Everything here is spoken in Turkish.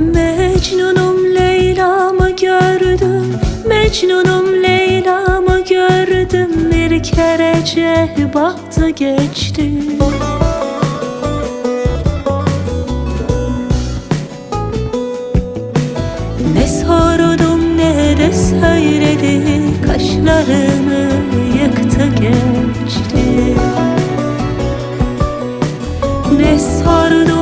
Mecnunum Leyla'mı gördüm Mecnunum Leyla'mı gördüm. Bir kerece baktı geçti. Ne sordum ne de söyledi. Kaşlarımı yıktı geçti. Ne sordum